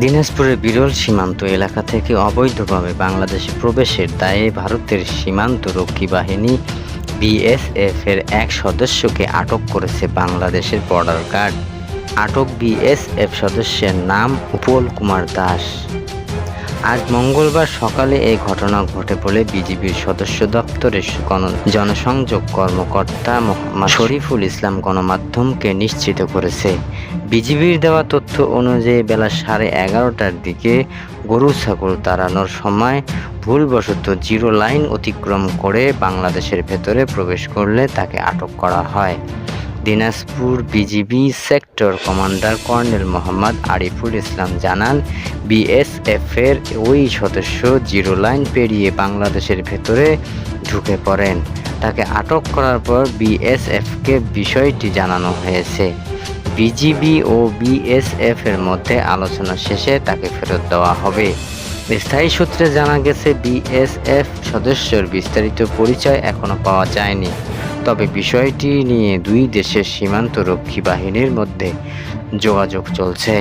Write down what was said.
দিনাজপুরের বিরল সীমান্ত এলাকা থেকে অবৈধভাবে বাংলাদেশে প্রবেশের দায়ে ভারতের সীমান্ত রক্ষী বাহিনী বিএসএফ এর এক সদস্যকে আটক করেছে বাংলাদেশের বর্ডার গার্ড। আটক বিএসএফ সদস্যের নাম উপল কুমার দাস। আজ মঙ্গলবার সকালে এই ঘটনা ঘটে বলে বিজিবির সদস্য দপ্তরের জনসংযোগ কর্মকর্তা মোহাম্মদ শরীফুল ইসলাম গণমাধ্যমকে নিশ্চিত করেছে। বিজিবির দেওয়া তথ্য অনুযায়ী বেলা সাড়ে এগারোটার দিকে গরু ছাগল তাড়ানোর সময় ভুলবশত জিরো লাইন অতিক্রম করে বাংলাদেশের ভেতরে প্রবেশ করলে তাকে আটক করা হয়। Dinajpur BGB sector commander colonel Mohammad Ariful Islam জানান, বিএসএফের ওই সদস্য জিরো লাইন পেরিয়ে বাংলাদেশের ভেতরে ঢুকে পড়েন। তাকে আটক করার পর বিএসএফকে বিষয়টি জানানো হয়েছে। বিজিবি ও বিএসএফ এর মধ্যে আলোচনা শেষে তাকে ফেরত দেওয়া হবে। স্থায়ী সূত্রে জানা গেছে, বিএসএফ সদস্যর বিস্তারিত পরিচয় এখনও পাওয়া যায়নি। তবে বিষয়টি নিয়ে দুই দেশের সীমান্ত রক্ষী বাহিনীর মধ্যে যোগাযোগ চলছে।